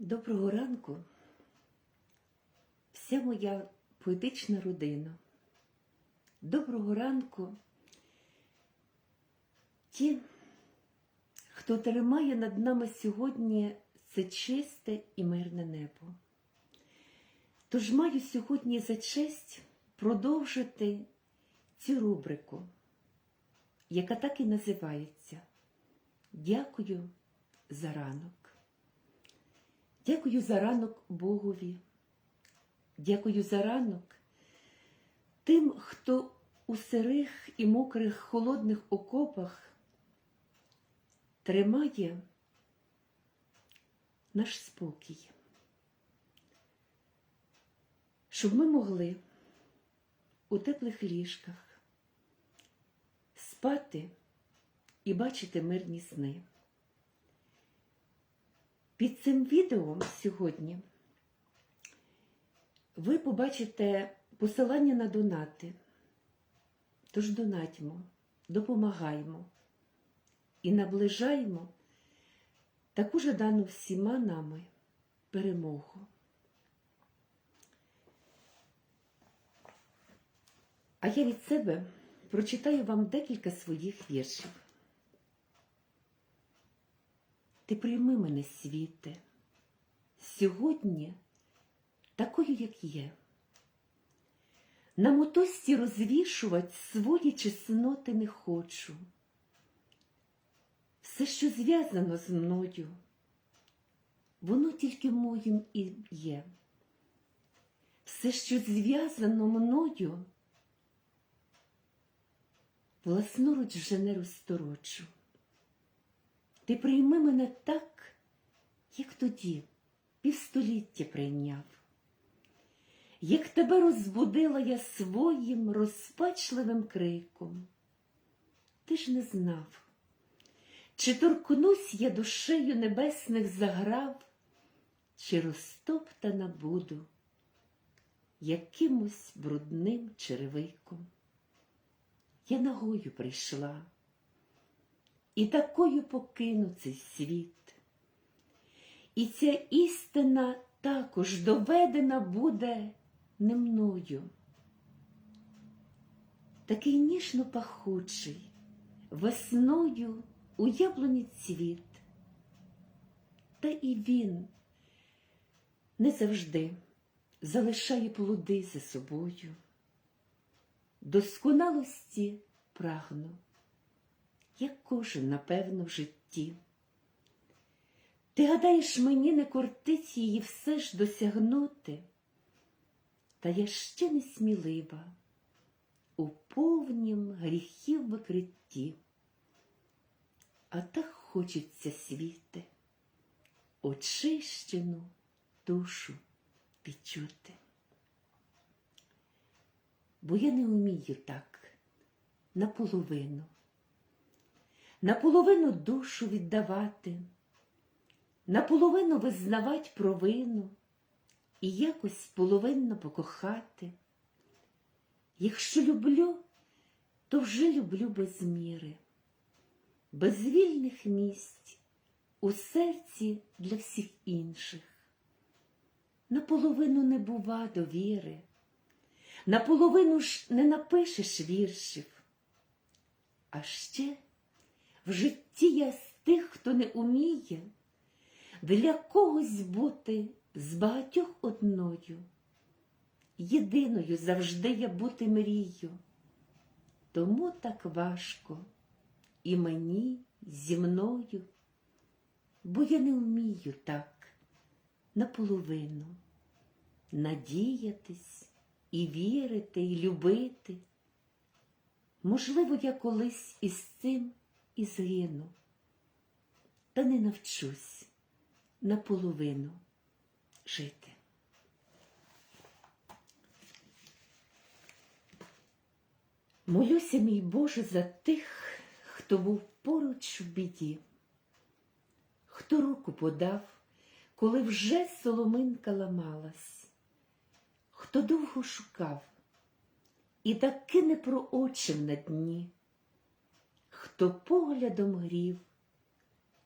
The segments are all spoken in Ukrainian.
Доброго ранку, вся моя поетична родина. Доброго ранку ті, хто тримає над нами сьогодні це чисте і мирне небо. Тож маю сьогодні за честь продовжити цю рубрику, яка так і називається Дякую за ранок. Дякую за ранок Богові. Дякую за ранок тим, хто у сирих і мокрих холодних окопах тримає наш спокій, щоб ми могли у теплих ліжках спати і бачити мирні сни. Під цим відео сьогодні ви побачите посилання на донати. Тож донатьмо, допомагаємо і наближаємо таку жадану всіма нами перемогу. А я від себе прочитаю вам декілька своїх віршів. Ти прийми мене, світе, сьогодні такою, як є. На мотості розвішувати свої чесноти не хочу. Все, що зв'язано з мною, воно тільки моїм і є. Все, що зв'язано мною, власноруч вже не розторочу. Ти прийми мене так, як тоді півстоліття прийняв, як тебе розбудила я своїм розпачливим криком. Ти ж не знав, чи торкнусь я душею небесних заграв, чи розтоптана буду якимось брудним черевиком. Я ногою прийшла і такою покину цей світ. І ця істина також доведена буде не мною. Такий ніжно пахучий, весною у яблуні цвіт. Та і він не завжди залишає плоди за собою. Досконалості прагну як кожен, напевно, в житті. Ти гадаєш, мені не кортить її все ж досягнути, та я ще не смілива у повнім гріхів викритті. А так хочеться світи, очищену душу відчути. Бо я не вмію так наполовину наполовину душу віддавати, наполовину визнавать провину і якось половинно покохати. Якщо люблю, то вже люблю без міри, без вільних місць у серці для всіх інших. Наполовину не бува довіри, наполовину ж не напишеш віршів, а ще в житті я з тих, хто не уміє для когось бути з багатьох одною. Єдиною завжди я бути мрію. Тому так важко і мені зі мною, бо я не вмію так наполовину надіятись і вірити, і любити. Можливо, я колись із цим і згину, та не навчусь наполовину жити. Молюся, мій Боже, за тих, хто був поруч в біді, хто руку подав, коли вже соломинка ламалась, хто довго шукав і таки не проочив на дні хто поглядом грів,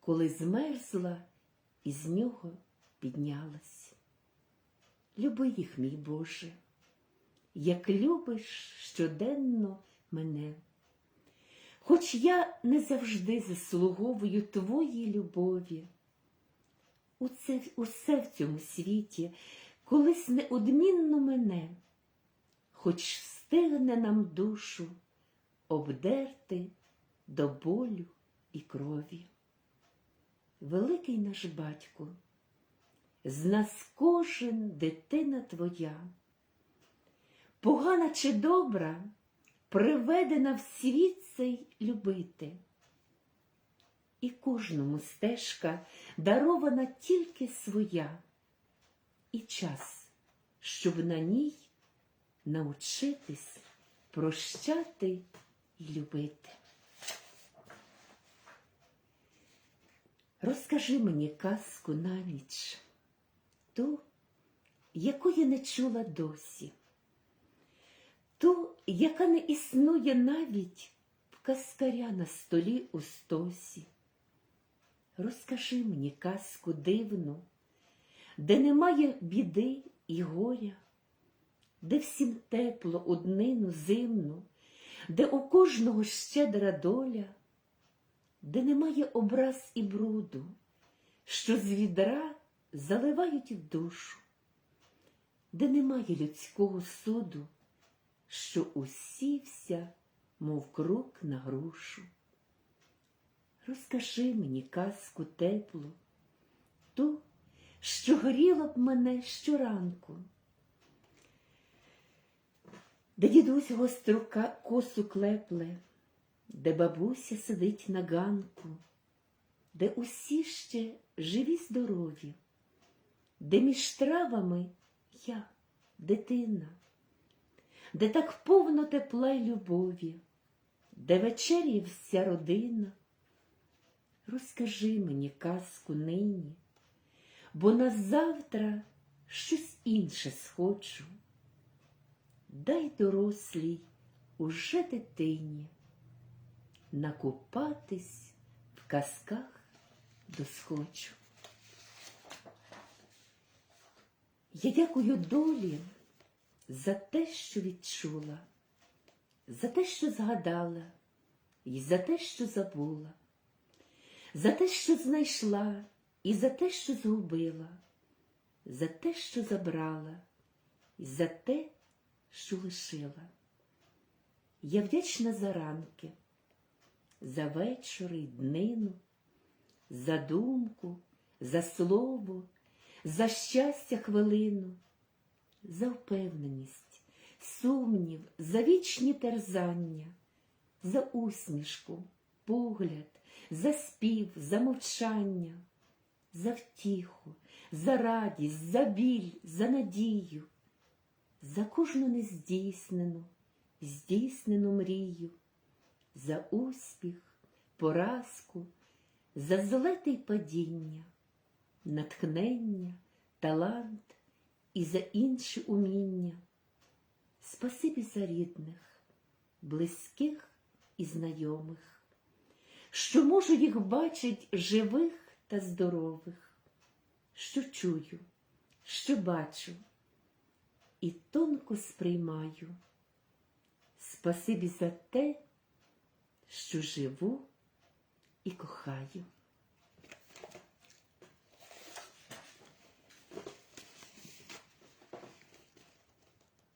коли змерзла із нього піднялась. Люби їх, мій Боже, як любиш щоденно мене. Хоч я не завжди заслуговую твоїй любові, усе, усе в цьому світі колись неодмінно мене, хоч стигне нам душу обдерти до болю і крові. Великий наш батько, з нас кожен дитина твоя, погана чи добра, приведена в світ цей любити. І кожному стежка дарована тільки своя, і час, щоб на ній научитись прощати і любити. Розкажи мені казку на ніч, ту, якої не чула досі, ту, яка не існує навіть в каскаря на столі у стосі. Розкажи мені казку дивну, де немає біди і горя, де всім тепло однину зимну, де у кожного щедра доля, де немає образ і бруду, що з відра заливають в душу, де немає людського суду, що усівся, мов крук на грушу. Розкажи мені казку теплу, ту, що горіла б мене щоранку, де дідусь гострука косу клепле, де бабуся сидить на ганку, де усі ще живі здорові, де між травами я, дитина, де так повно тепла й любові, де вечеряє вся родина. Розкажи мені казку нині, бо на завтра щось інше схочу. Дай дорослій уже дитині накупатись в казках досхочу. Я дякую долі за те, що відчула, за те, що згадала, і за те, що забула за те, що знайшла, і за те, що згубила, за те, що забрала, і за те, що лишила. Я вдячна за ранки, за вечори й днину, за думку, за слово, за щастя хвилину, за впевненість, сумнів, за вічні терзання, за усмішку, погляд за спів, за мовчання, за втіху, за радість, за біль, за надію, за кожну нездійснену, здійснену мрію, за успіх, поразку, за злети й падіння, натхнення, талант і за інші уміння. Спасибі за рідних, близьких і знайомих що можу їх бачить живих та здорових, що чую, що бачу і тонко сприймаю. Спасибі за те, що живу і кохаю.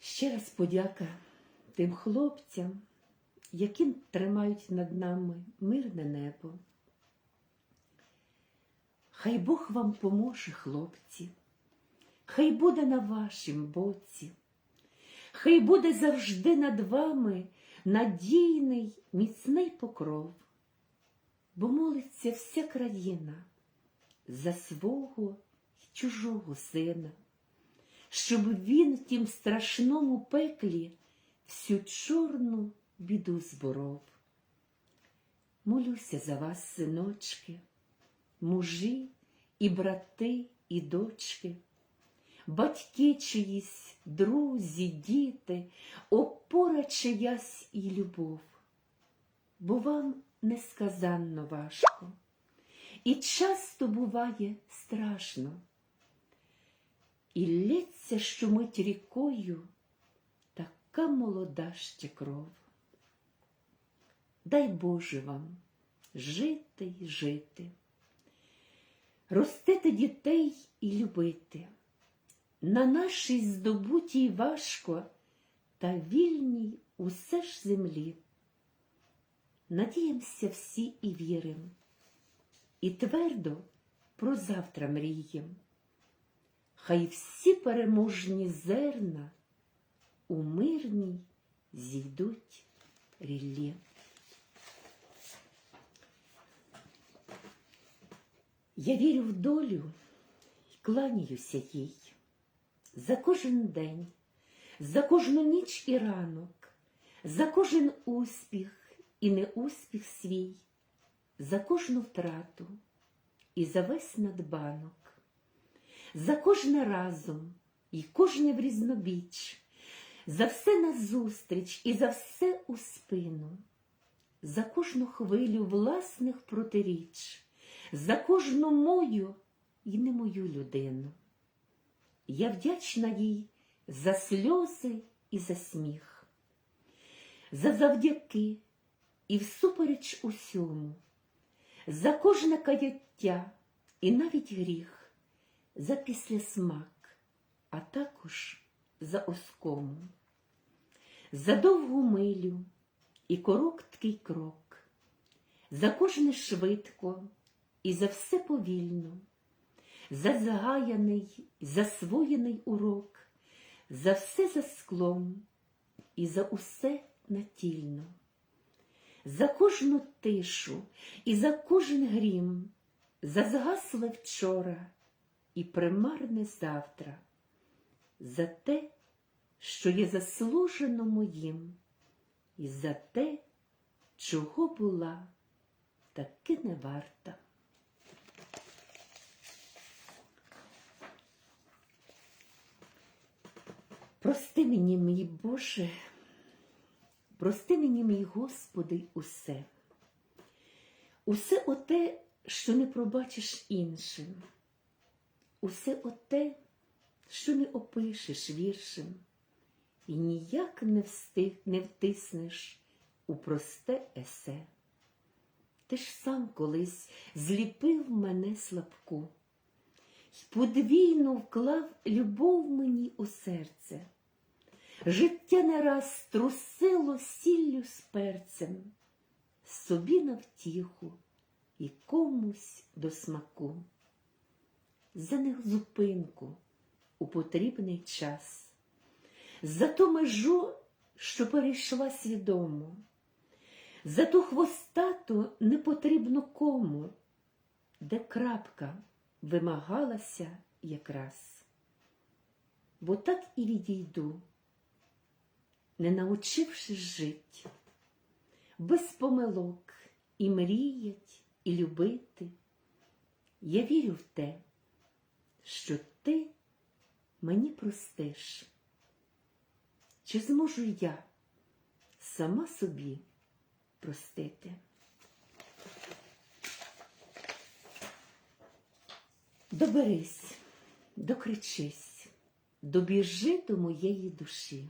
Ще раз подяка тим хлопцям які тримають над нами мирне небо. Хай Бог вам поможе, хлопці, хай буде на вашім боці, хай буде завжди над вами надійний, міцний покров, бо молиться вся країна за свого й чужого сина, щоб він в тім страшному пеклі всю чорну біду зборов. Молюся за вас, синочки, мужі і брати, і дочки, батьки чиїсь, друзі, діти, опора чиясь і любов, бо вам несказанно важко, і часто буває страшно, і лється щомить рікою така молода ще кров. Дай Боже вам жити й жити, ростити дітей і любити. На нашій здобутій важко та вільній усе ж землі. Надіємося всі і вірим, і твердо про завтра мрієм. Хай всі переможні зерна у мирній зійдуть ріллі. Я вірю в долю і кланяюся їй за кожен день, за кожну ніч і ранок, за кожен успіх і неуспіх свій, за кожну втрату і за весь надбанок, за кожне разом і кожне в різнобіч, за все назустріч і за все у спину, за кожну хвилю власних протиріч, за кожну мою і не мою людину. Я вдячна їй за сльози і за сміх, за завдяки і всупереч усьому, за кожне каяття і навіть гріх, за післясмак, а також за оскому, за довгу милю і короткий крок, за кожне швидко і за все повільно за згаяний, засвоєний урок, за все за склом і за усе натільно, за кожну тишу і за кожен грім, за згасле вчора і примарне завтра, за те, що є заслужено моїм, і за те, чого була таки не варта. Прости мені, мій Боже, прости мені, мій Господи, усе, усе оте, що не пробачиш іншим, усе оте, що не опишеш віршем, і ніяк не встиг, не втиснеш у просте есе. Ти ж сам колись зліпив мене слабку, й подвійно вклав любов мені у серце. Життя не раз струсило сіллю з перцем, собі на втіху і комусь до смаку. За них зупинку у потрібний час, за ту межу, що перейшла свідомо, за ту хвостату непотрібну кому, де крапка вимагалася якраз. Бо так і відійду не научившись жить, без помилок і мріять, і любити, я вірю в те, що ти мені простиш. Чи зможу я сама собі простити? Доберись, докричись, добіжи до моєї душі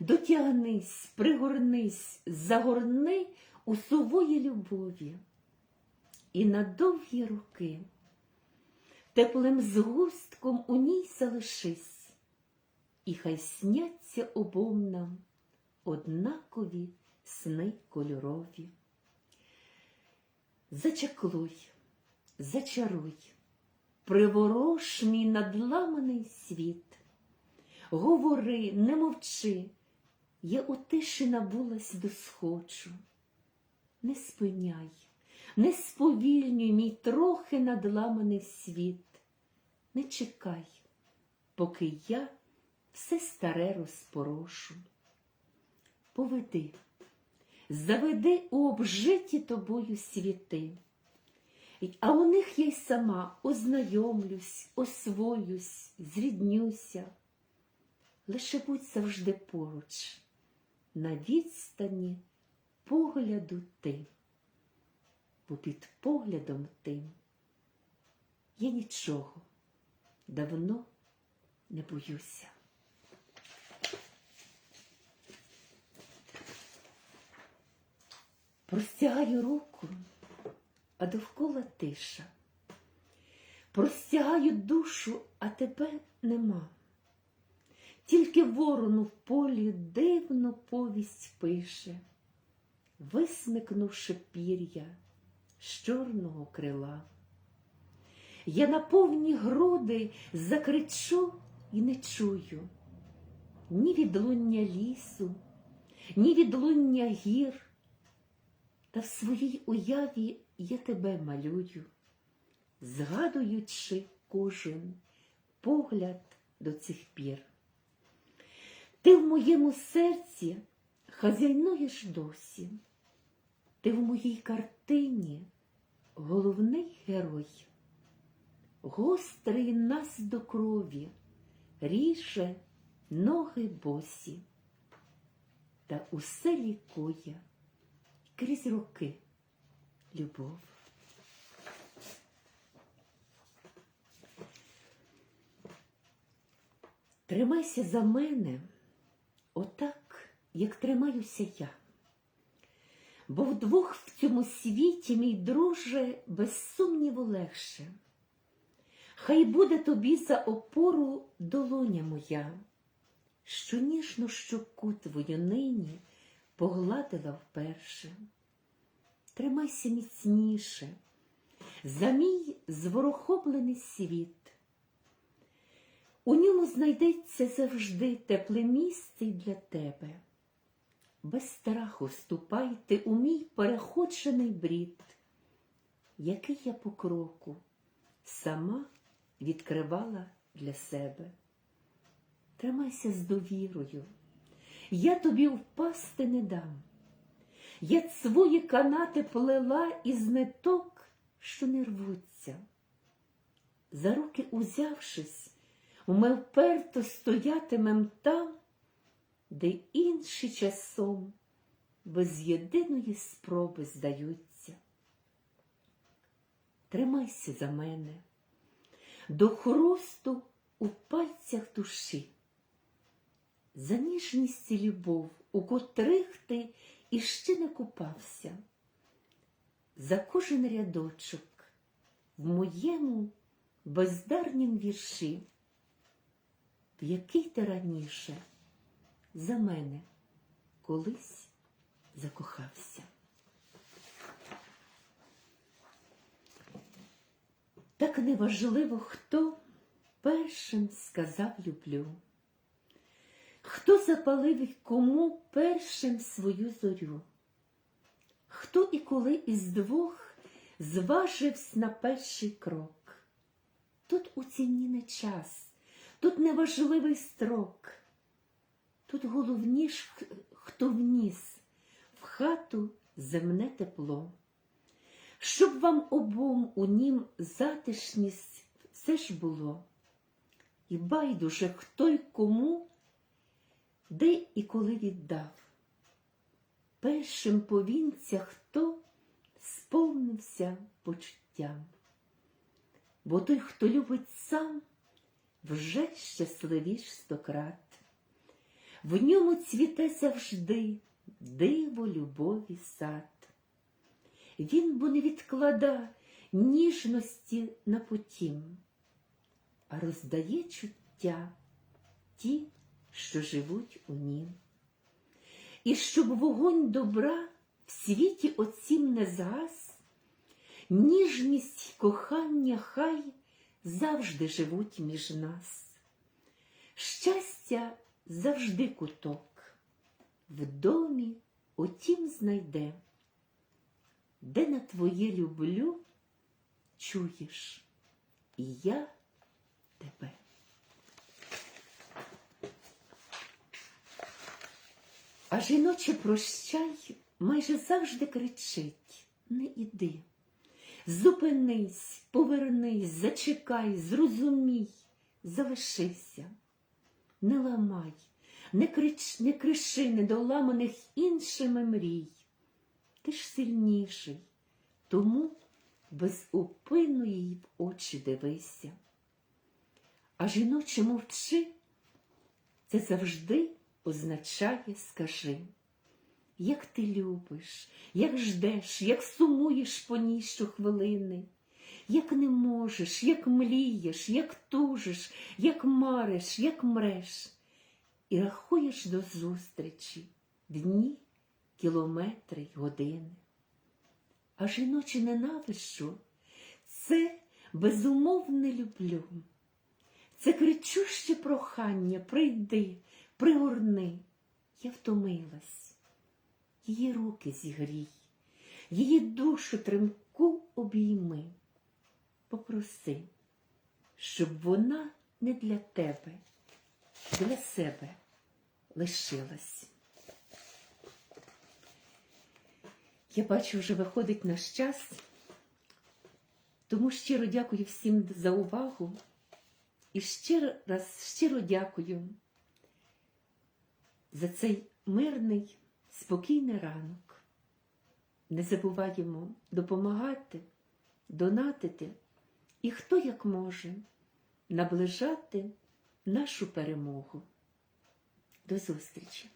дотягнись, пригорнись, загорни у сувої любові і на довгі роки теплим згустком у ній залишись, і хай сняться обом нам однакові сни кольорові. Зачаклуй, зачаруй, приворош мій надламаний світ. Говори, не мовчи, я у тиші набулась до. Не спиняй, не сповільнюй мій трохи надламаний світ. Не чекай, поки я все старе розпорошу. Поведи, заведи у обжиті тобою світи, а у них я й сама ознайомлюсь, освоюсь, зріднюся. Лише будь завжди поруч на відстані погляду ти, бо під поглядом тим я нічого давно не боюся. Простягаю руку, а довкола тиша. Простягаю душу, а тебе нема. Тільки ворону в полі дивну повість пише, висмикнувши пір'я з чорного крила. Я на повні груди закричу і не чую ні відлуння лісу, ні відлуння гір. Та в своїй уяві я тебе малюю, згадуючи кожен погляд до цих пір. Ти в моєму серці хазяйнуєш досі, ти в моїй картині головний герой, гострий нас до крові, ріже ноги босі, та усе лікує крізь роки любов. Тримайся за мене отак, як тримаюся я. Бо вдвох в цьому світі, мій друже, без сумніву легше. Хай буде тобі за опору долоня моя, що ніжно щоку твою нині погладила вперше. Тримайся міцніше, за мій зворохоблений світ. У ньому знайдеться завжди тепле місце для тебе. Без страху ступайте у мій переходжений брід, який я по кроку сама відкривала для себе. Тримайся з довірою, я тобі впасти не дам. Я свої канати плела із ниток, що не рвуться. За руки узявшись, ми вперто стоятимем там, де інші часом без єдиної спроби здаються. Тримайся за мене, до хрусту у пальцях душі, за ніжність і любов, у котрих ти іще не купався, за кожен рядочок в моєму бездарнім вірші, в який ти раніше за мене колись закохався. Так неважливо, хто першим сказав люблю, хто запалив і кому першим свою зорю, хто і коли із двох зважився на перший крок. Тут у ціні не час, тут неважливий строк, тут головніш, хто вніс в хату земне тепло, щоб вам обом у нім затишність все ж було, і байдуже хто й кому, де і коли віддав. Першим повінця хто сповнився почуттям, бо той, хто любить сам, вже щасливіш стократ. В ньому цвіте завжди диво любові сад. Він бо не відклада ніжності на потім, а роздає чуття ті, що живуть у нім. І щоб вогонь добра в світі оцім не згас, ніжність кохання хай завжди живуть між нас. Щастя завжди куток, в домі отім знайде, де на твоє люблю чуєш, і я тебе. А жіноче прощай майже завжди кричить не іди. Зупинись, повернись, зачекай, зрозумій, залишися, не ламай, не крич, не криши недоламаних іншими мрій. Ти ж сильніший, тому безупинно їй в очі дивися. А жіноче мовчи, це завжди означає скажи. Як ти любиш, як ждеш, як сумуєш по ній щохвилини, як не можеш, як млієш, як тужиш, як мариш, як мреш, і рахуєш до зустрічі дні, кілометри й години. А жіноче ненавишу це безумовне люблю. Це кричуще прохання, прийди, пригорни. Я втомилась, її руки зігрій, її душу тремку обійми. Попроси, щоб вона не для тебе, для себе лишилась. Я бачу, вже виходить наш час, тому щиро дякую всім за увагу. І ще раз щиро дякую за цей мирний, спокійний ранок. Не забуваємо допомагати, донатити і хто як може наближати нашу перемогу. До зустрічі!